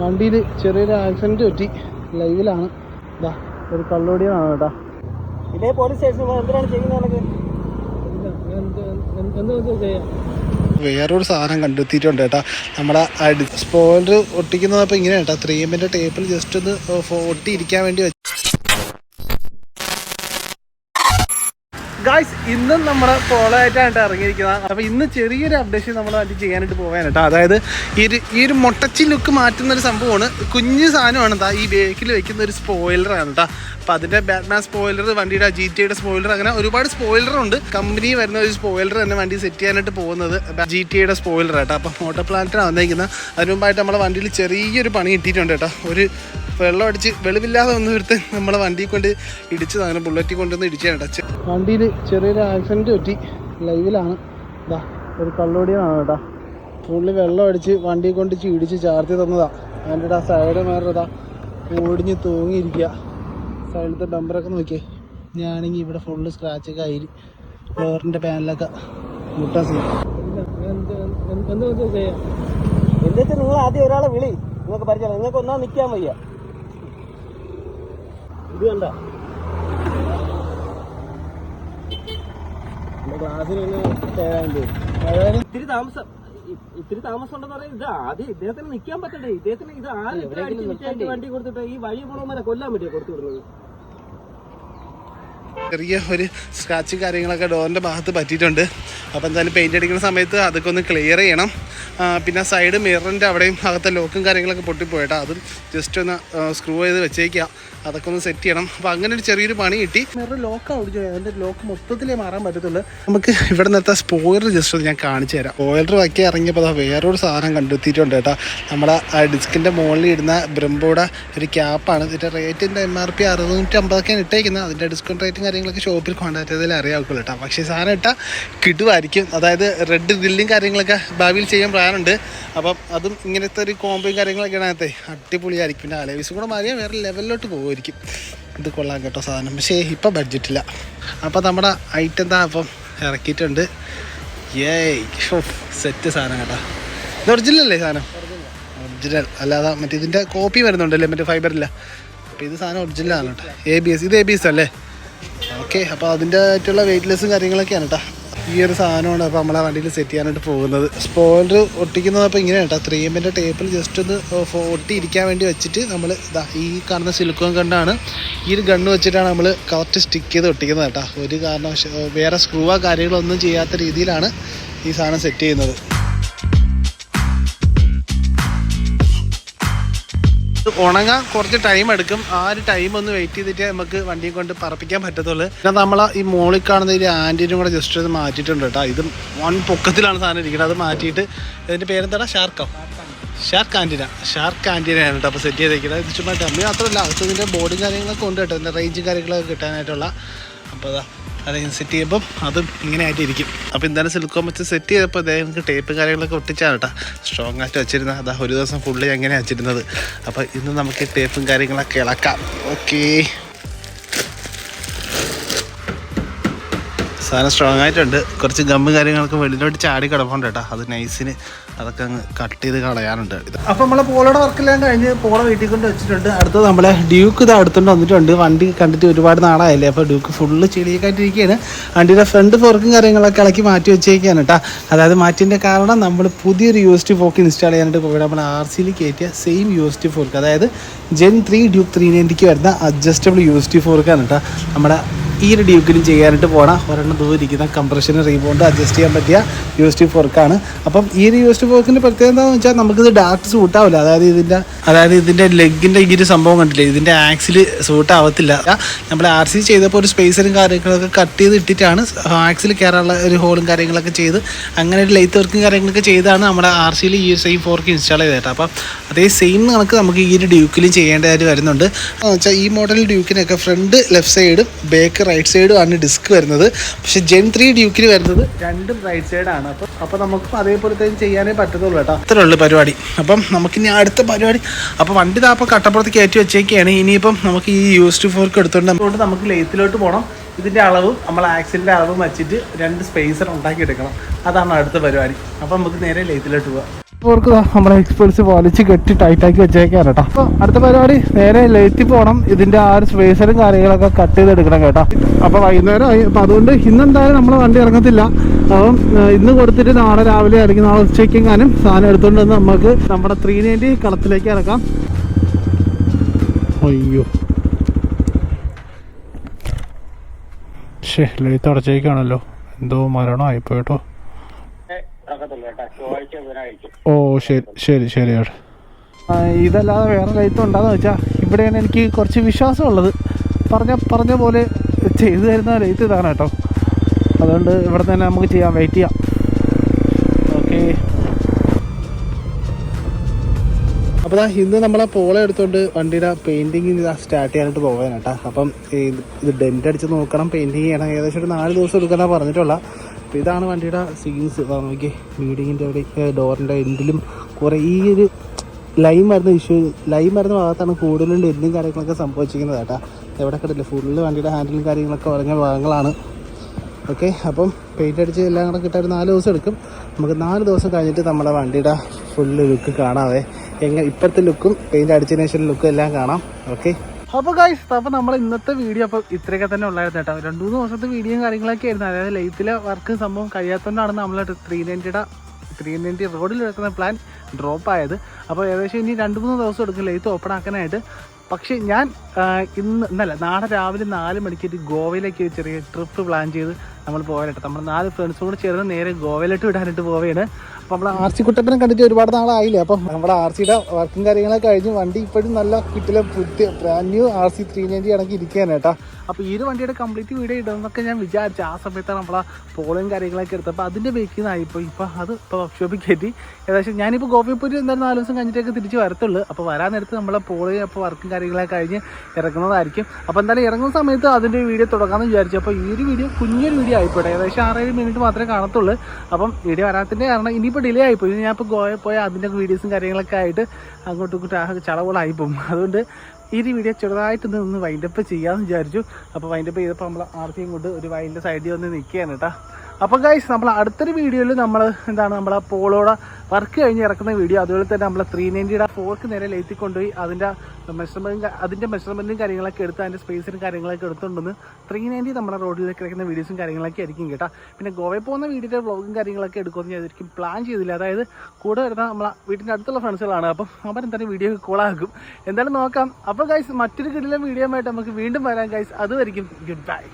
വണ്ടിയിൽ ചെറിയൊരു ആക്സിഡന്റ് പറ്റി. ലൈവിലാണ് ഇതാ ഒരു കള്ളോടിയാണ് കേട്ടോ. ഇതേ പോലീസ് സ്റ്റേഷൻ എന്തിനാണ് ചെയ്യുന്നത് വേറൊരു സാധനം കണ്ടെത്തിയിട്ടുണ്ട് കേട്ടോ. നമ്മുടെ സ്പോയിലർ ഒട്ടിക്കുന്നത് അപ്പോൾ ഇങ്ങനെ കേട്ടോ. ത്രീ എമ്മിന്റെ ടേപ്പിൽ ജസ്റ്റ് ഒന്ന് ഒട്ടിയിരിക്കാൻ വേണ്ടി ഗായ്സ് ഇന്നും നമ്മൾ ഫോളോ ആയിട്ടാണ് ഇറങ്ങിയിരിക്കുന്നത്. അപ്പോൾ ഇന്ന് ചെറിയൊരു അപ്ഡേഷൻ നമ്മൾ വണ്ടി ചെയ്യാനായിട്ട് പോകാൻ കേട്ടോ. അതായത് ഈ ഒരു ഈ ഒരു മുട്ടച്ചി ലുക്ക് മാറ്റുന്ന ഒരു സംഭവമാണ്. കുഞ്ഞു സാധനമാണ് താ ഈ ബേക്കിൽ വെക്കുന്ന ഒരു സ്പോയിലറാണ് കേട്ടോ. അപ്പോൾ അതിന്റെ ബാറ്റ്മാൻ സ്പോയിലർ വണ്ടിയുടെ ജി ടിയുടെ സ്പോയിലർ അങ്ങനെ ഒരുപാട് സ്പോയിലറുണ്ട് കമ്പനി വരുന്ന ഒരു സ്പോയിലർ തന്നെ വണ്ടി സെറ്റ് ചെയ്യാനായിട്ട് പോകുന്നത്. ജി ടിയുടെ സ്പോയിലർ കേട്ടോ. അപ്പോൾ മോട്ടോ പ്ലാന്റിനാണ് വന്നിരിക്കുന്നത് അതിന് മുമ്പായിട്ട് നമ്മളെ വണ്ടിയിൽ ചെറിയൊരു പണി കിട്ടിയിട്ടുണ്ട് കേട്ടോ. ഒരു വെള്ളം അടിച്ച് വെളിവില്ലാതെ വന്ന് എടുത്ത് നമ്മളെ വണ്ടി കൊണ്ട് ഇടിച്ച് അങ്ങനെ ബുള്ളറ്റിൽ കൊണ്ടുവന്ന് ഇടിച്ചാണ് അടച്ച് വണ്ടിയിൽ ചെറിയൊരു ആക്സിഡന്റ് പറ്റി ലൈവിലാണ് ഇതാ ഒരു കള്ളോടിയാണ് കേട്ടോ പുള്ളി വെള്ളം അടിച്ച് വണ്ടി കൊണ്ട് ഇടിച്ച് ചാർത്തി തന്നതാ അതിന്റെ ആ സൈഡ് മാറിയതാ ഓടിഞ്ഞ് തൂങ്ങിയിരിക്കുക സൈഡിലത്തെ ബമ്പറൊക്കെ നോക്കിയേ ഞാനെങ്കിൽ ഇവിടെ ഫുള്ള് സ്ക്രാച്ച് ഒക്കെ ആയി ഫ്ലോറിന്റെ പാനലൊക്കെ മുട്ടാ സീൻ എന്താ നിങ്ങൾ ആദ്യം ഒരാളെ വിളി നിങ്ങൾക്ക് പരിചയം നിങ്ങൾക്ക് ഒന്നാ നിൽക്കാൻ വയ്യ ഇത് കണ്ട? ക്ലാസ്സിൽ ഇത്തിരി താമസം. ഇത്തിരി താമസം ഉണ്ടെന്ന് പറയാം ഇത് ആദ്യം ഇദ്ദേഹത്തിന് നിൽക്കാൻ പറ്റണ്ടേ? ഇദ്ദേഹത്തിന് ഇത് ആരും വണ്ടി കൊടുത്തിട്ട് ഈ വഴി പോണവരെ കൊല്ലാൻ പറ്റിയ കൊടുത്തു വിടുന്നത്? ചെറിയ ഒരു സ്ക്രാച്ച് കാര്യങ്ങളൊക്കെ ഡോറിന്റെ ഭാഗത്ത് പറ്റിയിട്ടുണ്ട്. അപ്പോൾ എന്തായാലും പെയിന്റ് അടിക്കുന്ന സമയത്ത് അതൊക്കെ ഒന്ന് ക്ലിയർ ചെയ്യണം. പിന്നെ സൈഡ് മിററിന്റെ അവിടെയും അകത്തെ ലോക്കും കാര്യങ്ങളൊക്കെ പൊട്ടിപ്പോയിട്ടാ അതും ജസ്റ്റ് ഒന്ന് സ്ക്രൂ ചെയ്ത് വെച്ചേക്കുക അതൊക്കെ ഒന്ന് സെറ്റ് ചെയ്യണം. അപ്പോൾ അങ്ങനെ ഒരു ചെറിയൊരു പണി കിട്ടി. വേറെ ലോക്ക് ആവുക അതിന്റെ ലോക്ക് മൊത്തത്തിലേ മാറാൻ പറ്റത്തുള്ളൂ. നമുക്ക് ഇവിടെ നിന്നത്തെ സ്പോയിലർ ജസ്റ്റ് ഞാൻ കാണിച്ചു തരാം. സ്പോയിലർ വയ്ക്കി ഇറങ്ങിയപ്പോൾ വേറൊരു സാധനം കണ്ടെത്തിയിട്ടുണ്ട് കേട്ടോ. നമ്മുടെ ഡിസ്കിന്റെ മുകളിൽ ഇടുന്ന ബ്രംബോയുടെ ഒരു ക്യാപ്പാണ് ഇതിന്റെ റേറ്റിന്റെ എം ആർ പി അറുന്നൂറ്റി അമ്പതൊക്കെയാണ് ഇട്ടേക്കുന്നത്. അതിന്റെ ഡിസ്കൗണ്ട് റേറ്റും കാര്യങ്ങളൊക്കെ ഷോപ്പിൽ കോൺടാക്ട് ചെയ്തതിൽ അറിയാവുള്ളൂ കേട്ടോ. പക്ഷേ സാധനം ഇട്ടാൽ കിട്ടുമായിരിക്കും അതായത് റെഡ് ഗ്രില്ലും കാര്യങ്ങളൊക്കെ ഭാവിയിൽ ചെയ്യാൻ പ്ലാനുണ്ട്. അപ്പം അതും ഇങ്ങനത്തെ ഒരു കോമ്പോയും കാര്യങ്ങളൊക്കെയാണ് അതിനകത്തെ. അടിപൊളിയായിരിക്കും. പിന്നെ അലവിസും കൂടെ മാറിയാൽ വേറെ ലെവലിലോട്ട് പോകുമായിരിക്കും ഇത് കൊള്ളാം കേട്ടോ സാധനം. പക്ഷേ ഇപ്പം ബഡ്ജറ്റില്ല അപ്പോൾ നമ്മുടെ ഐറ്റം താ അപ്പം ഇറക്കിയിട്ടുണ്ട്. ഏ സെറ്റ് സാധനം കേട്ടോ. ഇത് ഒറിജിനൽ അല്ലേ സാധനം? ഒറിജിനൽ അല്ലാതെ മറ്റേ ഇതിന്റെ കോപ്പി വരുന്നുണ്ടല്ലേ? മറ്റേ ഫൈബറില്ല അപ്പോൾ ഇത് സാധനം ഒറിജിനലാണ് കേട്ടോ. എ ബി എസ് ഇത് എ ബി എസ് അല്ലേ? ഓക്കെ അപ്പോൾ അതിന്റെ ആയിട്ടുള്ള വെയിറ്റ്ലെസ്സും കാര്യങ്ങളൊക്കെയാണ് കേട്ടോ. ഈ ഒരു സാധനമാണ് അപ്പോൾ നമ്മളെ വണ്ടിയിൽ സെറ്റ് ചെയ്യാനായിട്ട് പോകുന്നത്. സ്പോയിലർ ഒട്ടിക്കുന്നത് അപ്പോൾ ഇങ്ങനെ കേട്ടോ ത്രീ എമ്മിന്റെ ടേപ്പിൽ ജസ്റ്റ് ഒന്ന് ഒട്ടിയിരിക്കാൻ വേണ്ടി വെച്ചിട്ട് നമ്മൾ ഇതാ ഈ കാണുന്ന സിലിക്കോൺ കണ്ടാണ് ഈ ഒരു ഗണ്ണ് വെച്ചിട്ടാണ് നമ്മൾ കറക്റ്റ് സ്റ്റിക്ക് ചെയ്ത് ഒട്ടിക്കുന്നത് കേട്ടോ. ഒരു കാരണവശ വേറെ സ്ക്രൂവോ കാര്യങ്ങളോ ഒന്നും ചെയ്യാത്ത രീതിയിലാണ് ഈ സാധനം സെറ്റ് ചെയ്യുന്നത്. ഉണങ്ങാൻ കുറച്ച് ടൈം എടുക്കും. ആ ഒരു ടൈം ഒന്ന് വെയിറ്റ് ചെയ്തിട്ട് നമുക്ക് വണ്ടിയെ കൊണ്ട് പറപ്പിക്കാൻ പറ്റത്തുള്ളൂ. പിന്നെ നമ്മൾ ഈ മോളിൽ കാണുന്ന ഈ ആന്റിനും കൂടെ ജസ്റ്റ് ഒന്ന് മാറ്റിയിട്ടുണ്ട് കേട്ടോ. ഇത് വൺ പൊക്കത്തിലാണ് സാധനം ഇരിക്കുന്നത്. അത് മാറ്റിയിട്ട് ഇതിന്റെ പേരെന്താടാ ഷാർക്കോ. ഷാർക്ക് ആന്റിന ഷാർക്ക് ആന്റിനയാണ് കേട്ടോ. അപ്പോൾ സെറ്റ് ചെയ്തേക്കുന്നത്. ഇത് ചുമ്മാ ഡമ്മി മാത്രമല്ല അകത്ത് ഇതിന്റെ ബോർഡും കാര്യങ്ങളൊക്കെ ഉണ്ട് കേട്ടോ. ഇതിന്റെ റേഞ്ചും കാര്യങ്ങളൊക്കെ കിട്ടാനായിട്ടുള്ള. അപ്പോൾ അതാ. അത് സെറ്റ് ചെയ്യുമ്പം അതും ഇങ്ങനെ ആയിട്ട് ഇരിക്കും അപ്പോൾ എന്തായാലും സിലിക്കോൺ വെച്ച് സെറ്റ് ചെയ്തപ്പോൾ അദ്ദേഹം ടേപ്പ് കാര്യങ്ങളൊക്കെ ഒട്ടിച്ചാണ് കേട്ടോ സ്ട്രോങ് ആയിട്ട് വെച്ചിരുന്നത് അതാ ഒരു ദിവസം ഫുള്ള് അങ്ങനെ വെച്ചിരുന്നത്. അപ്പോൾ ഇന്ന് നമുക്ക് ടേപ്പും കാര്യങ്ങളൊക്കെ ഇളക്കാം. ഓക്കേ സാധനം സ്ട്രോങ് ആയിട്ടുണ്ട്. കുറച്ച് ഗമ്മ് കാര്യങ്ങളൊക്കെ വെളിയിലോട്ട് ചാടി കിടപ്പുണ്ട് കേട്ടോ. അത് നൈസിന് അതൊക്കെ അങ്ങ് കട്ട് ചെയ്ത് കളയാനുണ്ട്. അപ്പോൾ നമ്മളെ പോളയുടെ വർക്കെല്ലാം കഴിഞ്ഞ് പോള വീട്ടിൽ കൊണ്ട് വെച്ചിട്ടുണ്ട്. അടുത്തത് നമ്മളെ ഡ്യൂക്ക് ഇത് അടുത്തുകൊണ്ട് വന്നിട്ടുണ്ട്. വണ്ടി കണ്ടിട്ട് ഒരുപാട് നാളായില്ലേ? അപ്പോൾ ഡ്യൂക്ക് ഫുള്ള് ചെളിയൊക്കെയായിട്ടിരിക്കുകയാണ് വണ്ടിയുടെ ഫ്രണ്ട് ഫോർക്കും കാര്യങ്ങളൊക്കെ ഇളക്കി മാറ്റി വെച്ചേക്കാണ് കേട്ടോ. അതായത് മാറ്റിന്റെ കാരണം നമ്മൾ പുതിയൊരു U S T fork install ചെയ്യാനായിട്ട് പോയിട്ട് നമ്മൾ ആർ സിയിൽ കയറ്റിയ same U S T fork അതായത് ജെൻ ത്രീ ഡ്യൂക്ക് ത്രീ നയന്റിക്ക് വരുന്ന അഡ്ജസ്റ്റബിൾ യു എസ് ടി ഫോർക്കാണ് കേട്ടോ. നമ്മുടെ ഈ ഒരു ഡ്യൂക്കിനും ചെയ്യാനായിട്ട് പോകണം ഒരെണ്ണം ദൂരം ഇരിക്കുന്ന കംപ്രഷന് റീബോണ്ട് അഡ്ജസ്റ്റ് ചെയ്യാൻ പറ്റിയ യു എസ് ടി ഫോർക്കാണ് അപ്പം ഈ ഒരു യു എസ് ടി ഫോർക്കിന്റെ പ്രത്യേകത എന്താണെന്ന് വെച്ചാൽ നമുക്കിത് ഡാർക്ക് സൂട്ട് ആവില്ല. അതായത് ഇതിന്റെ അതായത് ഇതിന്റെ ലെഗിന്റെ ഈ ഒരു സംഭവം കണ്ടില്ലേ? ഇതിന്റെ ആക്സിൽ സൂട്ട് ആവത്തില്ല. നമ്മൾ ആർ സി ചെയ്തപ്പോൾ ഒരു സ്പേസറും കാര്യങ്ങളൊക്കെ കട്ട് ചെയ്ത് ഇട്ടിട്ടാണ് ആക്സിൽ കയറാനുള്ള ഒരു ഹോളും കാര്യങ്ങളൊക്കെ ചെയ്ത് അങ്ങനെ ഒരു ലൈറ്റ് വർക്കും കാര്യങ്ങളൊക്കെ ചെയ്താണ് നമ്മുടെ ആർ സിയിൽ ഈ സെയിം ഫോർക്ക് ഇൻസ്റ്റാൾ ചെയ്തേട്ടോ അപ്പം അതേ സെയിം കണക്ക് നമുക്ക് ഈ ഒരു ഡ്യൂക്കിലും ചെയ്യേണ്ടതായിട്ട് വരുന്നുണ്ട്. വെച്ചാൽ ഈ മോഡൽ ഡ്യൂക്കിനൊക്കെ ഫ്രണ്ട് ലെഫ്റ്റ് സൈഡും ബാക്ക് റൈറ്റ് സൈഡും ആണ് ഡിസ്ക് വരുന്നത്. പക്ഷെ ജെൻ ത്രീ ഡ്യൂക്കിന് വരുന്നത് രണ്ടും റൈറ്റ് സൈഡാണ് അപ്പം അപ്പം നമുക്ക് അതേപോലെ തന്നെ ചെയ്യാനേ പറ്റത്തുള്ളൂ കേട്ടോ. അത്രേ ഉള്ളൂ പരിപാടി. അപ്പം നമുക്കിനി അടുത്ത പരിപാടി. അപ്പോൾ വണ്ടി താപ്പം കട്ടപ്പുറത്ത് കയറ്റി വെച്ചേക്കാണ്. ഇനിയിപ്പം നമുക്ക് ഈ യൂസ് ടു ഫോർക്ക് എടുത്തുകൊണ്ട് അതുകൊണ്ട് നമുക്ക് ലേത്തിലോട്ട് പോകണം ഇതിന്റെ അളവും നമ്മൾ ആക്സിലിന്റെ അളവും വെച്ചിട്ട് രണ്ട് സ്പേസർ ഉണ്ടാക്കിയെടുക്കണം. അതാണ് അടുത്ത പരിപാടി. അപ്പം നമുക്ക് നേരെ ലേത്തിലോട്ട് പോവാം. അവർക്ക് ദാ നമ്മളെ എക്സ്പെൻസ് വലിച്ച് കെട്ടി ടൈറ്റാക്കി വെച്ചേക്കാണ് കേട്ടോ. അപ്പോൾ അടുത്ത പരിപാടി നേരെ ലേറ്റി പോകണം ഇതിന്റെ ആ ഒരു സ്പേസറും കാര്യങ്ങളൊക്കെ കട്ട് ചെയ്തെടുക്കണം കേട്ടോ. അപ്പോൾ വൈകുന്നേരം ആയി അപ്പോൾ അതുകൊണ്ട് ഇന്ന് നമ്മളെ വണ്ടി ഇറങ്ങത്തില്ല. അപ്പം ഇന്ന് കൊടുത്തിട്ട് നാളെ രാവിലെ അല്ലെങ്കിൽ നാളെ ഉച്ചയ്ക്കെങ്ങാനും സാധനം എടുത്തുകൊണ്ട് വന്ന് നമുക്ക് നമ്മുടെ ത്രീ നയന്റി കളത്തിലേക്ക് ഇറക്കാം. അയ്യോ. ഷേ ലേത്ത് അടച്ചേക്കാണല്ലോ. എന്തോ മരണമായിപ്പോ കേട്ടോ. ഓ ശരി ശരി ശരി ഏട്ടാ ഇതല്ലാതെ വേറെ ലൈറ്റ് ഉണ്ടാന്ന് വെച്ചാൽ ഇവിടെയാണ് എനിക്ക് കുറച്ച് വിശ്വാസമുള്ളത്. പറഞ്ഞ പറഞ്ഞ പോലെ ചെയ്തു തരുന്ന ലൈറ്റ് ഇതാണ് കേട്ടോ. അതുകൊണ്ട് ഇവിടെ തന്നെ നമുക്ക് ചെയ്യാം വെയിറ്റ് ചെയ്യാം. ഓക്കെ അപ്പോൾ ദാ ഇന്ന് നമ്മളെ പോളെ എടുത്തുകൊണ്ട് വണ്ടിയുടെ പെയിന്റിങ് ഇതാ സ്റ്റാർട്ട് ചെയ്യാനായിട്ട് പോകാൻ കേട്ടോ. അപ്പം ഈ ഇത് ഡെന്റ് അടിച്ച് നോക്കണം പെയിന്റിങ് ചെയ്യണം. ഏകദേശം ഒരു നാല് ദിവസം എടുക്കാനാണ് പറഞ്ഞിട്ടുള്ള. അപ്പോൾ ഇതാണ് വണ്ടിയുടെ സീൻസ് നോക്കി വീടിന്റെ അവിടെ ഡോറിന്റെ എൻഡിലും കുറേ ഈ ഒരു ലൈൻ മരുന്ന് ഇഷ്യൂ ലൈൻ മരുന്ന് ഭാഗത്താണ് കൂടുതലും ഡെല്ലും കാര്യങ്ങളൊക്കെ സംഭവിച്ചിരിക്കുന്നത് കേട്ടോ. എവിടെ കിട്ടില്ല ഫുള്ള് വണ്ടിയുടെ ഹാൻഡിലും കാര്യങ്ങളൊക്കെ ഉറങ്ങിയ ഭാഗങ്ങളാണ്. ഓക്കെ അപ്പം പെയിന്റ് അടിച്ച് എല്ലാം കൂടെ കിട്ടാൻ നാല് ദിവസം എടുക്കും. നമുക്ക് നാല് ദിവസം കഴിഞ്ഞിട്ട് നമ്മുടെ വണ്ടിയുടെ ഫുള്ള് ലുക്ക് കാണാതെ എങ്ങനെ ഇപ്പോഴത്തെ ലുക്കും പെയിന്റ് അടിച്ചതിന് ശേഷം ലുക്കും എല്ലാം കാണാം. ഓക്കെ അപ്പോൾ ഗൈസ് അപ്പോൾ നമ്മൾ ഇന്നത്തെ വീഡിയോ അപ്പോൾ ഇത്രയൊക്കെ തന്നെ ഉള്ളായിരുന്നു കേട്ടോ. രണ്ട് മൂന്ന് ദിവസത്തെ വീഡിയോയും കാര്യങ്ങളൊക്കെ ആയിരുന്നു. അതായത് ലൈറ്റിലെ വർക്ക് സംഭവം കഴിയാത്തതുകൊണ്ടാണ് നമ്മൾ ത്രീ നയന്റിയുടെ ത്രീ നയന്റി റോഡിൽ എടുക്കുന്ന പ്ലാൻ ഡ്രോപ്പ് ആയത്. അപ്പോൾ ഏകദേശം ഇനി രണ്ട് മൂന്ന് ദിവസം എടുക്കും ലൈറ്റ് ഓപ്പൺ ആക്കാനായിട്ട്. പക്ഷേ ഞാൻ ഇന്ന് ഇന്നല്ല നാളെ രാവിലെ നാല് മണിക്ക് ഗോവയിലേക്ക് ചെറിയ ട്രിപ്പ് പ്ലാൻ ചെയ്ത് നമ്മൾ പോകാനായിട്ട്. നമ്മൾ നാല് ഫ്രണ്ട്സും കൂടെ ചേർന്ന് നേരെ ഗോവയിലോട്ട് വിടാനായിട്ട് പോവുകയാണ് അപ്പോൾ നമ്മൾ ആർ സി കുട്ടപ്പനെ കണ്ടിട്ട് ഒരുപാട് നാളായില്ലേ? അപ്പം നമ്മുടെ ആർ സിയുടെ വർക്കും കാര്യങ്ങളൊക്കെ കഴിഞ്ഞ് വണ്ടി ഇപ്പോഴും നല്ല കിട്ടില്ല പുതിയ brand new R C three ninety ആണെങ്കിൽ ഇരിക്കുകയാണ് കേട്ടോ. അപ്പോൾ ഈ ഒരു വണ്ടിയുടെ കംപ്ലീറ്റ് വീഡിയോ ഇടുമെന്നൊക്കെ ഞാൻ വിചാരിച്ചു. ആ സമയത്താണ് നമ്മളെ പോളും കാര്യങ്ങളൊക്കെ എടുത്തത്. അപ്പോൾ അതിന്റെ ബേക്കിൽ നിന്നായിപ്പോൾ ഇപ്പോൾ അത് ഇപ്പോൾ വർക്ക്ഷോപ്പിൽ കയറ്റി. ഏകദേശം ഞാനിപ്പോൾ പോയിട്ട് എന്തായാലും നാല് ദിവസം കഴിഞ്ഞിട്ടൊക്കെ തിരിച്ച് വരത്തുള്ളൂ. അപ്പോൾ വരാൻ നേരത്ത് നമ്മളെ പോളി അപ്പോൾ വർക്കും കാര്യങ്ങളൊക്കെ കഴിഞ്ഞ് ഇറങ്ങുന്നതായിരിക്കും. അപ്പോൾ എന്തായാലും ഇറങ്ങുന്ന സമയത്ത് അതിന്റെ വീഡിയോ തുടങ്ങാമെന്ന് വിചാരിച്ചു. അപ്പോൾ ഈ ഒരു വീഡിയോ കുഞ്ഞൊരു വീഡിയോ ആയിപ്പോട്ടെ ഏകദേശം ആറേഴ് മിനിറ്റ് മാത്രമേ കാണത്തുള്ളൂ. അപ്പം വീഡിയോ വരാത്തിന്റെ കാരണം ഇനിയിപ്പോൾ ഡിലേ ആയിപ്പോയി. ഞാൻ ഇപ്പോൾ ഗോവയിൽ പോയ അതിന്റെ വീഡിയോസും കാര്യങ്ങളൊക്കെ ആയിട്ട് അങ്ങോട്ടും ഇങ്ങോട്ടും പോകും. അതുകൊണ്ട് ഈ വീഡിയോ ചെറുതായിട്ട് നിന്ന് വൈൻഡപ്പ് ചെയ്യാമെന്ന് വിചാരിച്ചു. അപ്പോൾ വൈൻഡപ്പ് ചെയ്തപ്പോൾ നമ്മൾ ആർത്തിയും കൊണ്ട് ഒരു വൈന്റെ സൈഡിൽ വന്ന് നിൽക്കുകയാണ് കേട്ടോ. അപ്പോൾ ഗൈസ് നമ്മൾ അടുത്തൊരു വീഡിയോയിൽ നമ്മൾ എന്താണ് നമ്മളെ പോളോടെ വർക്ക് കഴിഞ്ഞ് ഇറക്കുന്ന വീഡിയോ അതുപോലെ തന്നെ നമ്മളെ ത്രീ നയന്റിയുടെ ഫോർക്ക് നേരെ കൊണ്ടുപോയി അതിന്റെ മെഷർമെന്റും അതിന്റെ മെഷർമെന്റും കാര്യങ്ങളൊക്കെ എടുത്ത് അതിന്റെ സ്പേസിനും കാര്യങ്ങളൊക്കെ എടുത്തുകൊണ്ടുവന്ന് ത്രീ നയന്റി നമ്മുടെ റോഡിലേക്ക് ഇറക്കുന്ന വീഡിയോസും കാര്യങ്ങളൊക്കെ ആയിരിക്കും കേട്ടോ. പിന്നെ ഗോവയിൽ പോകുന്ന വീഡിയോയുടെ വ്ളോഗും കാര്യങ്ങളൊക്കെ എടുക്കുമെന്ന് ഞാനായിരിക്കും പ്ലാൻ ചെയ്തില്ല. അതായത് കൂടെ വരുന്ന നമ്മളെ വീട്ടിന്റെ അടുത്തുള്ള ഫ്രണ്ട്സുകളാണ് അപ്പം അവരെന്തായാലും വീഡിയോ കോളാക്കും എന്തായാലും നോക്കാം. അപ്പോൾ ഗൈസ് മറ്റൊരു കിടിലം വീഡിയോ ആയിട്ട് നമുക്ക് വീണ്ടും വരാം ഗൈസ് അതുവരിക്കും ഗുഡ് ബൈ